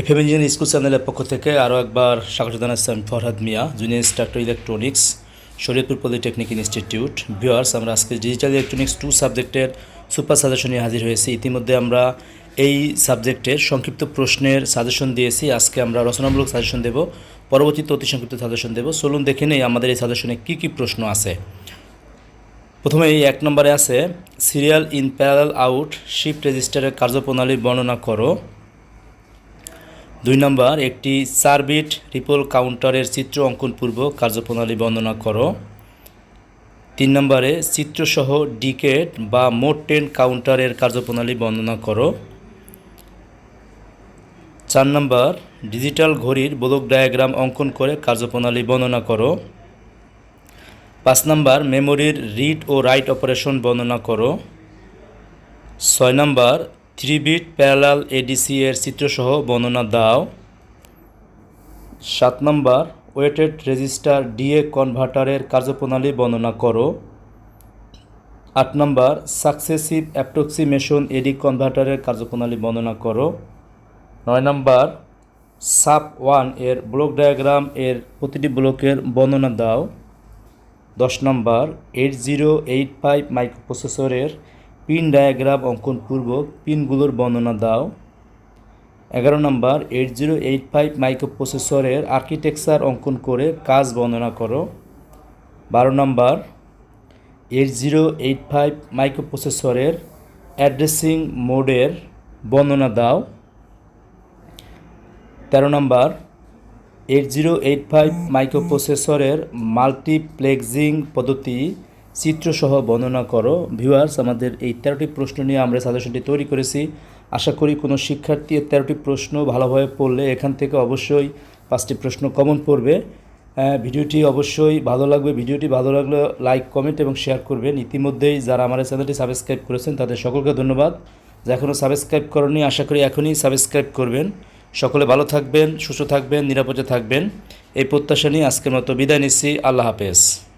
FM engineering school চ্যানেলের পক্ষ থেকে আরও একবার স্বাগত জানাচ্ছি আমি Farhad Mia, junior instructor electronics, Shariatpur polytechnic institute. Viewers আমরা আজকে ডিজিটাল ইলেকট্রনিক্স টু সাবজেক্টের সুপার সাজেশন নিয়ে হাজির হয়েছি। ইতিমধ্যে আমরা এই সাবজেক্টের সংক্ষিপ্ত প্রশ্নের সাজেশন দিয়েছি। আজকে আমরা রচনামূলক সাজেশন দেব, পরবর্তীতে অতি সংক্ষিপ্ত সাজেশন দেব। চলুন দেখে নেই আমাদের এই সাজেশনে কী কী প্রশ্ন আছে। প্রথমে এই এক নম্বরে আছে serial in parallel out shift রেজিস্টারের কার্যপ্রণালী বর্ণনা করো। দুই নম্বর, একটি সার্বিট রিপোল কাউন্টারের চিত্র অঙ্কনপূর্বক কার্যপ্রণালী বর্ণনা করো। তিন নম্বরে, চিত্রসহ ডিকেট বা মোট টেন কাউন্টারের কার্যপ্রণালী বর্ণনা করো। চার নম্বর, ডিজিটাল ঘড়ির ব্লক ডায়াগ্রাম অঙ্কন করে কার্যপ্রণালী বর্ণনা করো। পাঁচ নম্বর, মেমোরির রিড ও রাইট অপারেশন বর্ণনা করো। ছয় নম্বর থ্রি বিট প্যারালাল এডিসি এর চিত্রসহ বর্ণনা দাও। সাত নম্বর, ওয়েটেড রেজিস্টার ডিএ কনভার্টারের কার্যপ্রণালী বর্ণনা করো। আট নম্বর, সাকসেসিভ অ্যাপ্রক্সিমেশন এডি কনভার্টারের কার্যপ্রণালী বর্ণনা করো। নয় নম্বর সাপ ওয়ানের ব্লক ডায়াগ্রাম এর প্রতিটি ব্লকের বর্ণনা দাও। দশ নম্বর, এইট জিরো এইট ফাইভ মাইক্রোপ্রসেসরের পিন ডায়াগ্রাম অঙ্কন পূর্বক পিনগুলোর বর্ণনা দাও। এগারো নম্বর এইট জিরো এইট ফাইভ মাইক্রোপ্রসেসরের আর্কিটেকচার অঙ্কন করে কাজ বর্ণনা করো। বারো নম্বর এইট জিরো এইট ফাইভ মাইক্রোপ্রসেসরের অ্যাড্রেসিং মোডের বর্ণনা দাও। তেরো নম্বর এইট জিরো এইট ফাইভ মাইক্রোপ্রসেসরের মাল্টিপ্লেক্সিং পদ্ধতি চিত্রসহ বর্ণনা করো। ভিউয়ার্স আমাদের এই তেরোটি প্রশ্ন নিয়ে আমরা সাজেশনটি তৈরি করেছি। আশা করি কোনো শিক্ষার্থী তেরোটি প্রশ্ন ভালোভাবে পড়লে এখান থেকে অবশ্যই পাঁচটি প্রশ্ন কমন পড়বে। ভিডিওটি অবশ্যই ভালো লাগবে। ভিডিওটি ভালো লাগলে লাইক কমেন্ট এবং শেয়ার করবেন। ইতিমধ্যেই যারা আমার চ্যানেলটি সাবস্ক্রাইব করেছেন, তাদের সকলকে ধন্যবাদ। যা এখনও সাবস্ক্রাইব করেনি আশা করি এখনই সাবস্ক্রাইব করবেন। সকলে ভালো থাকবেন, সুস্থ থাকবেন, নিরাপদে থাকবেন। এই প্রত্যাশা নিয়ে আজকের মতো বিদায় নিচ্ছি। আল্লাহ হাফেজ।